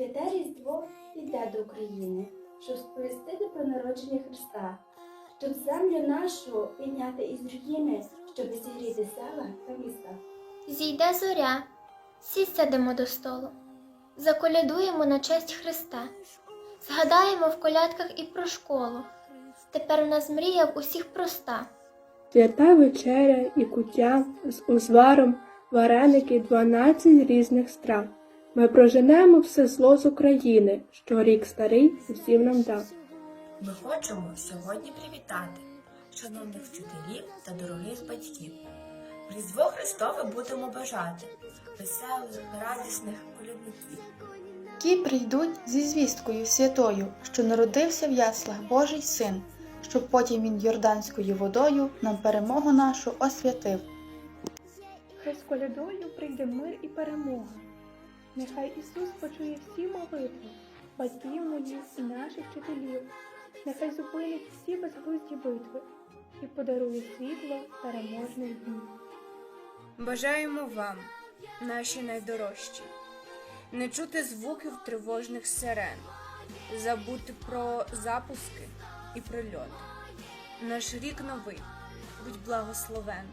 Святе Різдво йде до України, щоб сповістити про народження Христа, щоб землю нашу підняти із руїни, щоб зігріти села та міста. Зійде зоря, всі сядемо до столу, заколядуємо на честь Христа, згадаємо в колядках і про школу. Тепер у нас мрія в усіх проста. Свята вечеря і куття з узваром, вареники, дванадцять різних страв. Ми проженемо все зло з України, що рік старий усім нам дав. Ми хочемо сьогодні привітати шановних вчителів та дорогих батьків. В Різдво Христове будемо бажати веселих, радісних колядників. Ті прийдуть зі звісткою святою, що народився в яслах Божий син, щоб потім він Йорданською водою нам перемогу нашу освятив. Хай з колядою прийде мир і перемога. Нехай Ісус почує всі молитви, батьків моїх і наших вчителів. Нехай зупинить всі безглузді битви і подарує світло переможних днів. Бажаємо вам, наші найдорожчі, не чути звуків тривожних сирен, забути про запуски і прильоти. Наш рік новий, будь благословен.